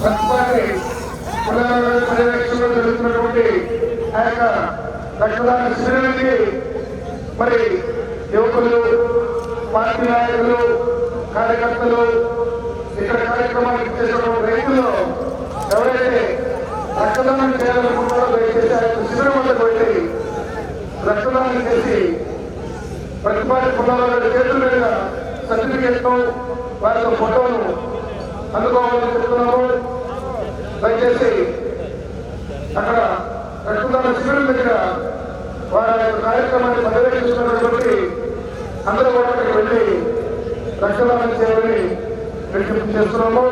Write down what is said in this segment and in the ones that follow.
ప్రస్తుతానికి పర్యవేక్షణలో జరుగుతున్నటువంటి ఆ యొక్క రక్తదాన శిబిరానికి మరి యువకులు పార్టీ నాయకులు కార్యకర్తలు ఇక్కడ కార్యక్రమానికి చేసినటువంటి రైతులు ఎవరైతే రక్తదానం చేయాలనుకుంటారో దయచేసి ఆ యొక్క శిబిరం వద్దకు వెళ్ళి రక్తదానం చేసి ప్రతిపాటి పునరావాస చేతుల మీద సర్టిఫికేట్ను వారితో ఫోటోను అందుకోవాలని చెప్తున్నాము. చేసి అక్కడ రక్తదాన శిబిరం దగ్గర వారి యొక్క కార్యక్రమాన్ని పర్యవేక్షిస్తున్నటువంటి అందరూ కూడా అక్కడికి వెళ్ళి రక్తదానం చేయాలని విజ్ఞప్తి చేస్తున్నాము.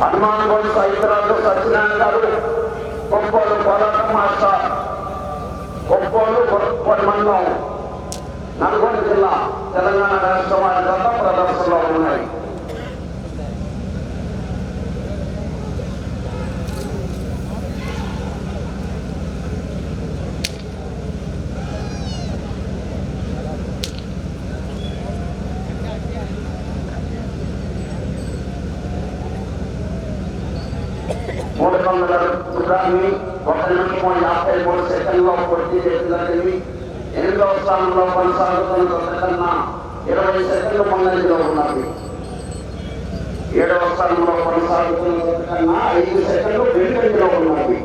హనుమాన్ గోడు సైతరాజు సత్యనారాయణ గారు కొప్పోలు పోరాటం మాస్టర్. కొప్పోలు కొప్పటి మండలం నల్గొండ జిల్లా. తెలంగాణ రాష్ట్రం వారి గత ప్రదర్శనలో ఉన్నాయి మూడు వందల గుర్రాన్ని ఒక నిమిషం యాభై మూడు సెకండ్లో పూర్తి చేసినట్టు ఎనిమిదవ స్థానంలో కొనసాగుతున్న కన్నా ఇరవై సెకండ్లు ముందంజలో ఉన్నది. ఏడవ స్థానంలో కొనసాగుతున్న కన్నా ఐదు సెకండ్లు వెనుకంజలో ఉన్నది.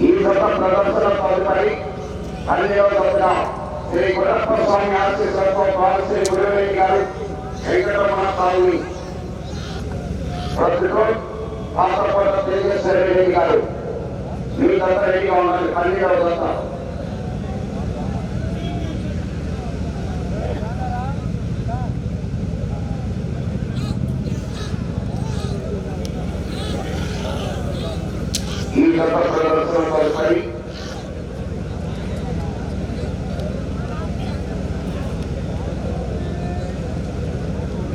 ఈ జత ప్రదర్శన తదుపరి పన్నెండవ జతగా శ్రీ గురప్ప స్వామి ఆశీస్సులతో పాలు శ్రీ గురువేణి గారు వెంకటరమణ కాలనీ ప్రస్తుతం పాత్రకోట తేజేశ్వర రెడ్డి గారు మీ జత రెడీగా ఉన్నది పన్నెండవ జత ఈ జత ప్రదర్శన తదుపరి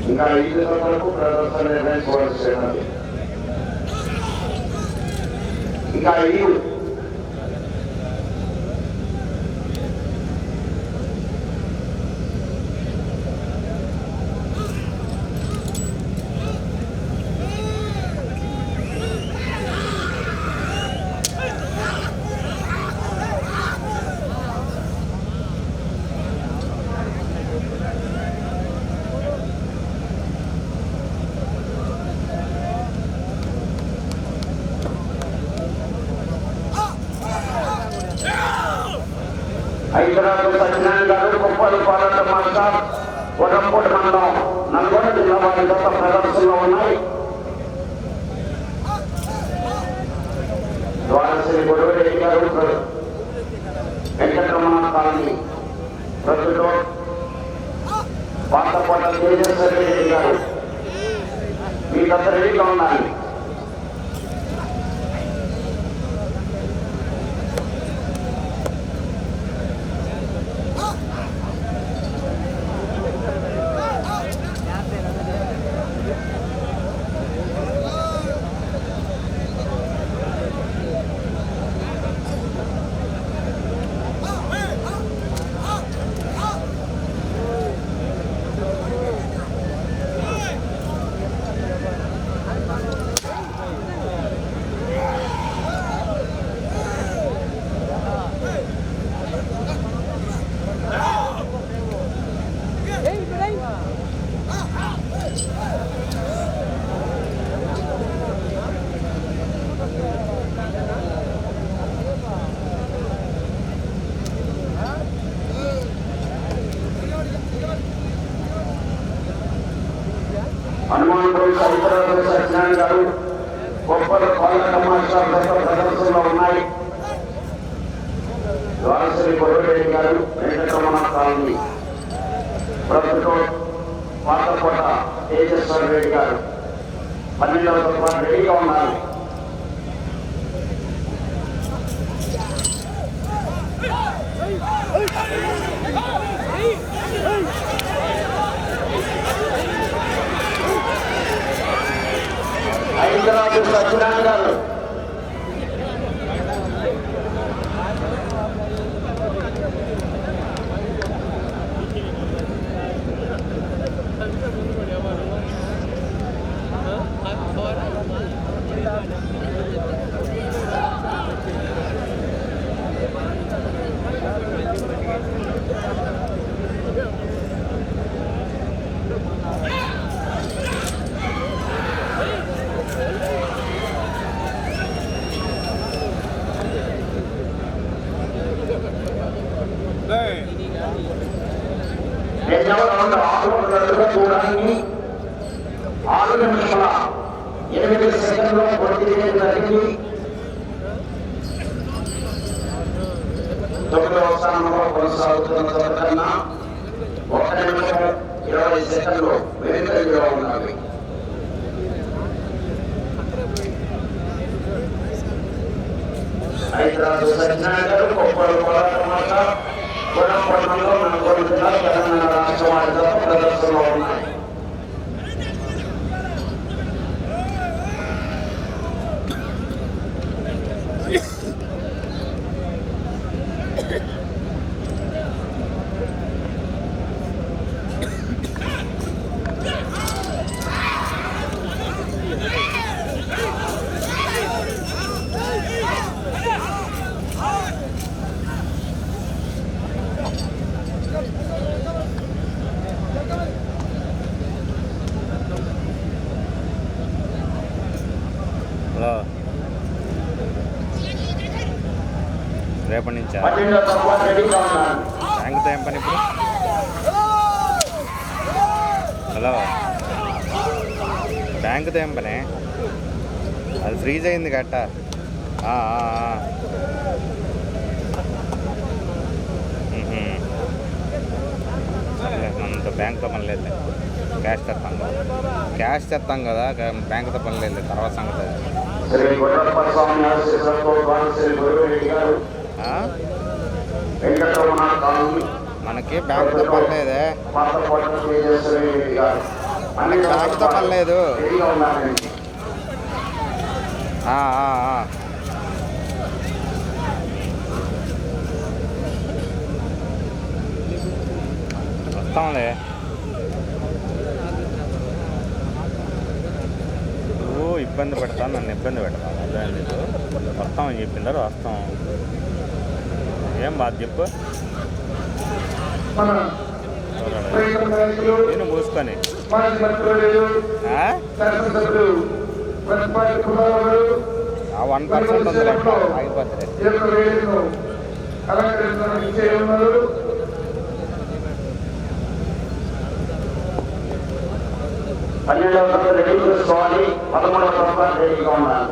ఇంకా ఐదు వరకు ప్రదర్శన నిర్వహించవలసి ఉన్నది caiu ద్వారశ్రీ గొడవరెడ్డి వెంకటరమణ కాలనీ ప్రస్తుతం పాతకోట తేజస్వర రెడ్డి గారు. మీకందరూ రెడీగా ఉన్నాయి హనుమాన్పూర్ సైతరాజు సత్యనారాయణ గారు గొప్పల పాలక మాస్టర్ ప్రదర్శనలో ఉన్నాయి. ద్వారశ్రీ గొడవరెడ్డి గారు వెంకటరమణ కాలనీ ప్రభుత్వం పాతకోట తేజస్వర రెడ్డి గారు పన్నెండవ రెడీగా ఉన్నారు. సత్యనారాయణ గారు. వందల అడుగుల దూరాన్ని ఆరు నిమిషాల ఎనిమిది సెకండ్లో పూర్తి చేయడం జరిగింది తొమ్మిదవ స్థానంలో కొనసాగుతున్న తొలకన్నా ఒక నిమిషం ఇరవై సెకండ్లు వెనుకంజలో ఉన్నవి. హైదరాబాద్ సత్యనారాయణ గారు కొప్పలు పోరాటమాట గుణపట్నంలో నల్గొండ జిల్లా తెలంగాణ రాష్ట్రం వారి జత ప్రదర్శనలో ఉన్నాయి హలో బ్యాంకుతో ఏం పని ఇప్పుడు హలో. బ్యాంకుతో ఏం పని అది ఫ్రీజ్ అయింది గట్ట మనతో బ్యాంకుతో పని లేదు. క్యాష్ తెస్తాం కదా. క్యాష్ తెస్తాం కదా బ్యాంకుతో పని లేదు. తర్వాత సంగతి ఆ? మనకి బ్యాంకుతో పని లేదే మనకి బ్యాంకుతో పని లేదు ఆ, ఆ, వస్తాంలే ఇబ్బంది పెడతాను నన్ను ఇబ్బంది పెడతాను అదే నీకు? వస్తామని చెప్పిండారు వస్తాం ఏం బాధ చెప్పు? నేను మూసుకొని. ఆ? వన్ పర్సెంట్ ఉంది ఆగిపోతుంది ఈ యొక్క వేదికను అలంకరించడానికి ఇచ్చే ఉన్నారు పన్నెండవ తరగతి రెడీ చేసుకోవాలి పదమూడవ తరగతి రెడీగా ఉండాలి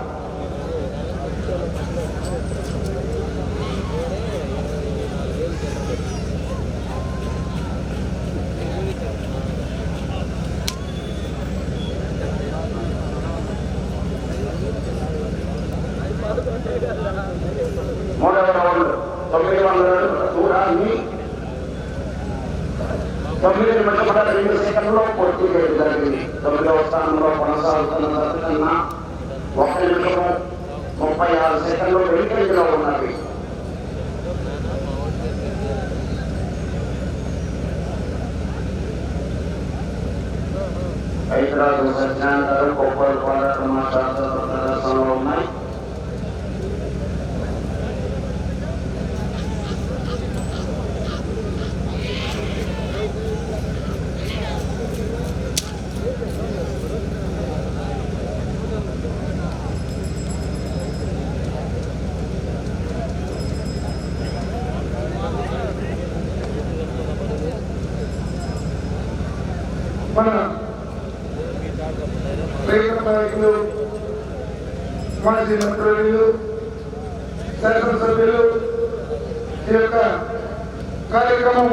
తొమ్మిది నిమిషముల రెండు సెకండ్లో పూర్తి చేయడం జరిగింది తొమ్మిదవ స్థానంలో కొనసాగుతున్న దశకన్నా ఒక నిమిషం ముప్పై ఆరు సెకండ్లు వెనుకంజలో ఉన్నవి హైదరాబాద్ సత్యనారాయణ గొప్ప పోరాటం మాట్లాడుతున్నారు. మాజీ మంత్రులు శాసనసభ్యులు ఈ యొక్క కార్యక్రమం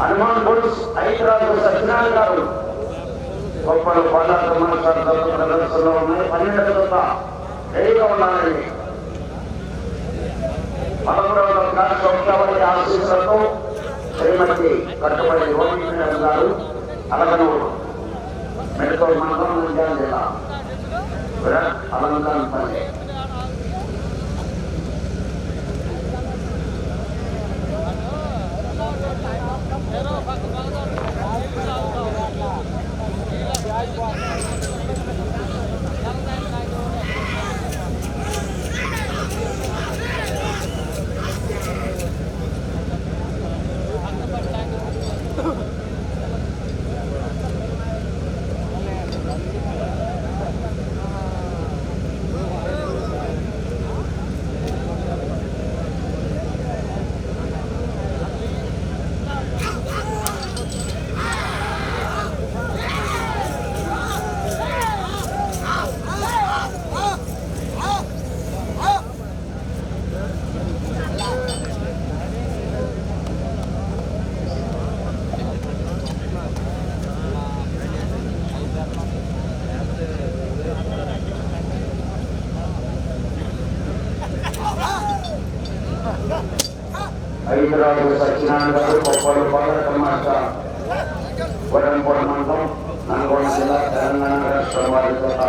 హనుమాన్ బుల్స్ హైదరాబాద్ సత్యనారాయణ గారు. గొప్పలు పోరాట ప్రదర్శనలో ఉన్నాయి. పన్నెండు జత రెడీగా ఉండాలని. పదమూడవ క్లాస్ ఆశీస్సులతో శ్రీమతి కట్టుబడి రోహిణి గారు అలగనూరు మెడికల్ మండలం నంద్యాల జిల్లా విరాట్ అలంకారం పల్లె. సత్యనారాయణ గారు కొప్పలు పోరాట మాస్టర్ వడంపూడ మండలం నల్గొండ జిల్లా తెలంగాణ రాష్ట్ర వారి చేత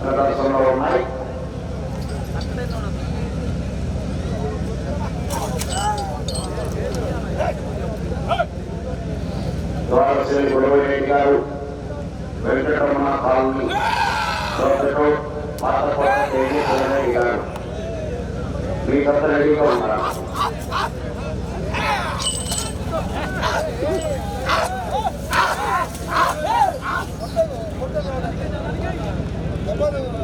ప్రదర్శనలో ఉన్నాయి ద్వారశ్రీ గురవరెడ్డి గారు వెంకటరమణ కాలనీ ప్రొఫెసర్ పాతకోట తేజీ గురవరెడ్డి గారు మీకంతా రెడీగా ఉన్నారా Thank you.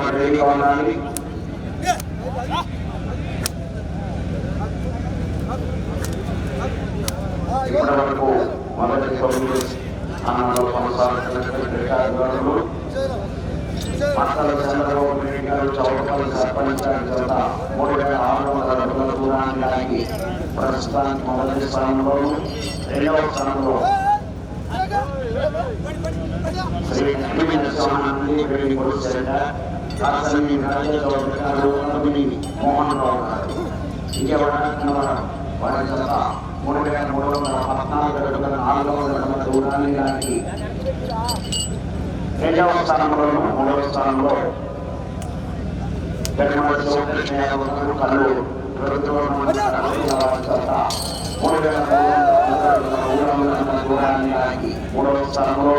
పన్నెండవ రెడీగా ఉండాలి ఇప్పటి వరకు మొదటి తొమ్మిది స్థానాల్లో కొనసాగుతున్నటువంటి క్రీడాకారులు మక్కల చంద్రబాబు నాయుడు గారు చౌకపల్లి సర్పంచ్ గారి చేత మూడు వేల ఆరు వందల అడుగుల ప్రస్తుతానికి మొదటి స్థానంలోను రెండవ స్థానంలో శ్రీ లక్ష్మీ నరసింహానంది వేడి పురుషుడ కాసమి రాజగౌడ్ గారు నలుగురి మోహన్ రావు గారు విజయవాడ వారి చేత మూడు వేల మూడు వందల పద్నాలుగు అడుగుల నాలుగు వందల అడుగుల దూరాన్ని లాగి రెండవ స్థానంలోను మూడవ స్థానంలో మూడు వేల మూడు వందల దూరాన్ని మూడవ స్థానంలో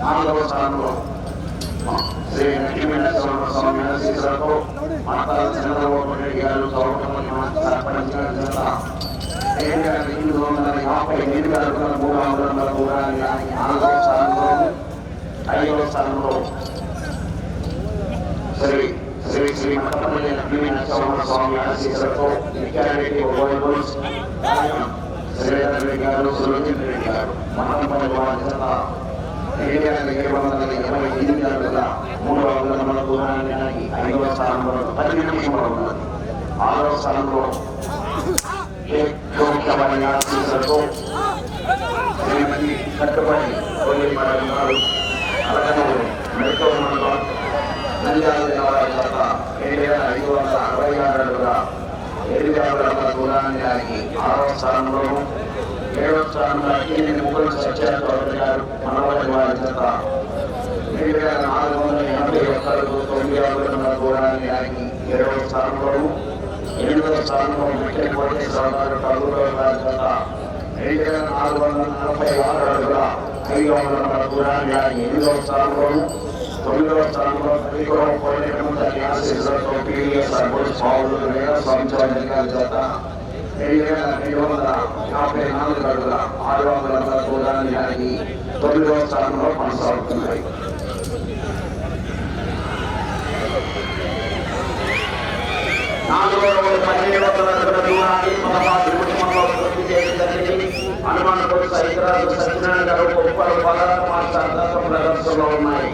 నాలుగవ స్థానంలో శ్రీ లక్ష్మీనరసింహ స్వామి ఆశీస్సులతో మాతా చంద్రబాబు రెడ్డి గారు చౌకపల్లి సర్పంచ్ గారి చేత వేల ఎనిమిది వందల యాభై ఎనిమిది అడుగుల మూడు వందల దూరాన్ని లాగి నాలుగవ ఐదవ స్థానంలో శ్రీ శ్రీ శ్రీ మట్టపల్లి లక్ష్మీ స్వామి ఆశీస్సులతో విద్యారెడ్డి శ్రీధర్ రెడ్డి గారు సులోచన్ రెడ్డి గారు మట్టపల్లి వారి చేత ఏడు వేల ఏడు వందల ఇరవై ఎనిమిది అడుగుల మూడు వందల మన ఐదవ స్థానంలో పది నిమిషంలో ఉన్నది ఆరవ స్థానంలో కేవలం ఆశీస్సులతో కట్టుబడి పోయి మరణాలు అలకనూరు మెడికల్ మండలం నంద్యాల జిల్లా వారి ఏడు వేల ఐదు వందల అరవై ఆరు ఏడు వేల అడుగుల ఆరవ ఏడవ స్థానంలో అక్కినేని ముగ్గురు సత్యాల గారు మనవరి వారి చేత ఏడు వేల నాలుగు వందల ఎనభై ఒక్క తొమ్మిది అడుగుల దూరాన్ని లాగి ఏడవ స్థానంలోను ఎనిమిదవ స్థానంలో చేత రెండు వేల నాలుగు వందల నలభై ఆరు అడుగుల ఐదు వందల దూరాన్ని ఎనిమిదవ స్థానంలోను తొమ్మిదవ స్థానంలో పదికొరవ పోలేకము పీడిఎస్ గారి ఏడు వేల రెండు వందల యాభై నాలుగు అడుగుల ఆరు వందల తొమ్మిదవ స్థానంలో కొనసాగుతున్నాయి నాలుగో రోజు పదిహేడు వందల అడుగుల దూరాన్ని మహాబాద్ కుటుంబంలో పూర్తి చేయడం జరిగింది సైకరాజు సత్యనారాయణ గారు గొప్పలు ప్రదర్శనలో ఉన్నాయి.